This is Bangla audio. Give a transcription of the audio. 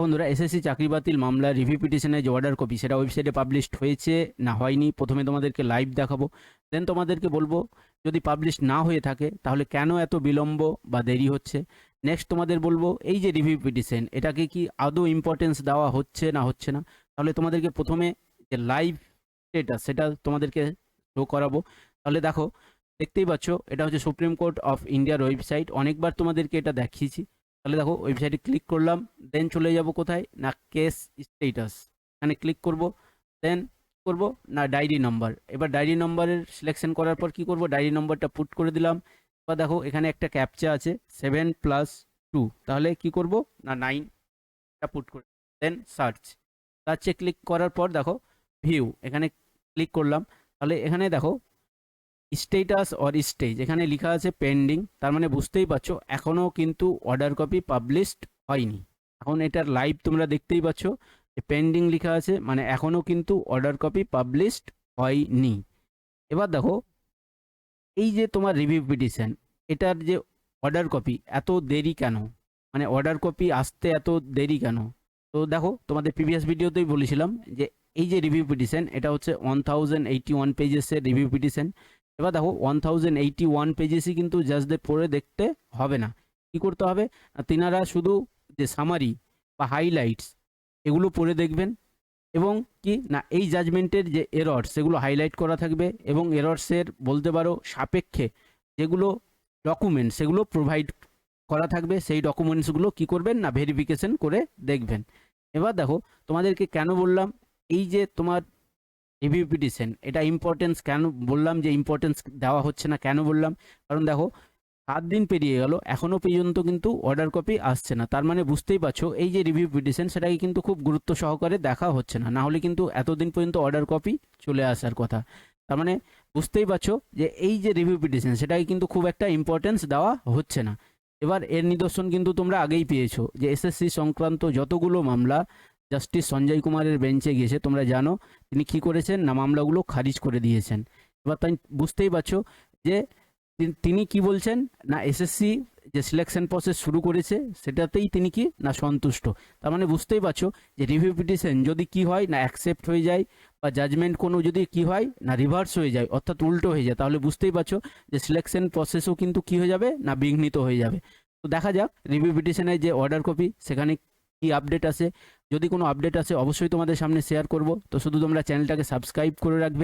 বন্ধুরা, এসএসসি চাকরি বাতিল মামলা রিভিউ পিটিশনের যে অর্ডার কপি সেটা ওয়েবসাইটে পাবলিশড হয়েছে। না হয়নি, প্রথমে তোমাদেরকে লাইভ দেখাবো। দেন তোমাদেরকে বলব, যদি পাবলিশ না হয়ে থাকে, তাহলে কেন এত বিলম্ব বা দেরি হচ্ছে? নেক্সট তোমাদের বলব, এই যে রিভিউ পিটিশন এটাকে কি আদৌ ইম্পর্টেন্স দেওয়া হচ্ছে না হচ্ছে না? তাহলে তোমাদেরকে প্রথমে যে লাইভ স্টেটাস সেটা তোমাদেরকে শো করাবো। তাহলে দেখো, দেখতেই পাচ্ছ, এটা হচ্ছে সুপ্রিম কোর্ট অফ ইন্ডিয়ার ওয়েবসাইট অনেকবার তোমাদেরকে এটা দেখিয়েছি। তাহলে দেখো ওয়েবসাইটে ক্লিক করলাম দেন চলে যাব কোথায়? না কেস স্টেটাস এখানে ক্লিক করব দেন করব? না ডায়েরি নাম্বার এবার ডায়েরি নাম্বারের সিলেকশন করার পর কি করব? ডায়েরি নাম্বারটা পুট করে দিলাম। এবার দেখো, এখানে একটা ক্যাপচা আছে সেভেন প্লাস টু তাহলে কি করব? না নাইনটা পুট করে দেন সার্চ সার্চে ক্লিক করার পর দেখো ভিউ এখানে ক্লিক করলাম। তাহলে এখানে দেখো স্টেটাস অর স্টেজ এখানে লেখা আছে পেন্ডিং তার মানে বুঝতেই পারছ, এখনও কিন্তু অর্ডার কপি পাবলিশড হয়নি। এখন এটার লাইভ তোমরা দেখতেই পাচ্ছ পেন্ডিং লেখা আছে মানে এখনও কিন্তু অর্ডার কপি পাবলিশড হয়নি। এবার দেখো, এই যে তোমার রিভিউ পিটিশন এটার যে অর্ডার কপি এত দেরি কেন? মানে অর্ডার কপি আসতে এত দেরি কেন? তো দেখো, তোমাদের প্রিভিয়াস ভিডিওতেই বলেছিলাম যে, এই যে রিভিউ পিটিশন এটা হচ্ছে ওয়ান থাউজেন্ড এইটি ওয়ান পেজেসের রিভিউ পিটিশন এবার দেখো ওয়ান থাউজেন্ড এইটি ওয়ান পেজেসই কিন্তু জাস্টদের পড়ে দেখতে হবে না। কি করতে হবে? তিনারা শুধু যে সামারি বা হাইলাইটস এগুলো পড়ে দেখবেন এবং কি না এই জাজমেন্টের যে এরর সেগুলো হাইলাইট করা থাকবে এবং এরর্সের বলতে পারো সাপেক্ষে যেগুলো ডকুমেন্ট সেগুলো প্রোভাইড করা থাকবে সেই ডকুমেন্টসগুলো কি করবেন না ভেরিফিকেশন করে দেখবেন। এবার দেখো তোমাদেরকে কেন বললাম? এই যে তোমার রিভিউ পিটিশন এটা ইম্পর্টেন্স কেন বললাম যে ইম্পর্টেন্স দেওয়া হচ্ছে না কেন বললাম? কারণ দেখো, সাত দিন পেরিয়ে গেল এখনও পর্যন্ত কিন্তু অর্ডার কপি আসছে না। তার মানে বুঝতেই পারছ, এই যে রিভিউ পিটিশন সেটাকে কিন্তু খুব গুরুত্ব সহকারে দেখা হচ্ছে না। না হলে কিন্তু এতদিন পর্যন্ত অর্ডার কপি চলে আসার কথা। তার মানে বুঝতেই পারছ যে এই যে রিভিউ পিটিশন সেটাকে কিন্তু খুব একটা ইম্পর্টেন্স দেওয়া হচ্ছে না। এবার এর নিদর্শন কিন্তু তোমরা আগেই পেয়েছ যে এসএসসি সংক্রান্ত যতগুলো মামলা জাস্টিস সঞ্জয় কুমারের বেঞ্চে গিয়েছে তোমরা জানো তিনি কি করেছেন? না মামলাগুলো খারিজ করে দিয়েছেন। এবার তাই বুঝতেই পারছ যে তিনি কি বলছেন? না এসএসসি যে সিলেকশন প্রসেস শুরু করেছে, সেটাতেই তিনি কি? না সন্তুষ্ট। তার মানে বুঝতেই পারছ যে রিভিউ পিটিশন যদি কি হয়, না অ্যাকসেপ্ট হয়ে যায় বা জাজমেন্ট কোনো যদি কি হয়, না রিভার্স হয়ে যায়, অর্থাৎ উল্টো হয়ে যায়, তাহলে বুঝতেই পারছ যে সিলেকশন প্রসেসও কিন্তু কি হয়ে যাবে? না বিঘ্নিত হয়ে যাবে। তো দেখা যাক রিভিউ পিটিশনের যে অর্ডার কপি সেখানে কি আপডেট আছে? যদি কোনো আপডেট আছে, অবশ্যই তোমাদের সামনে শেয়ার করব। তো শুধু তোমরা চ্যানেলটাকে সাবস্ক্রাইব করে রাখবে।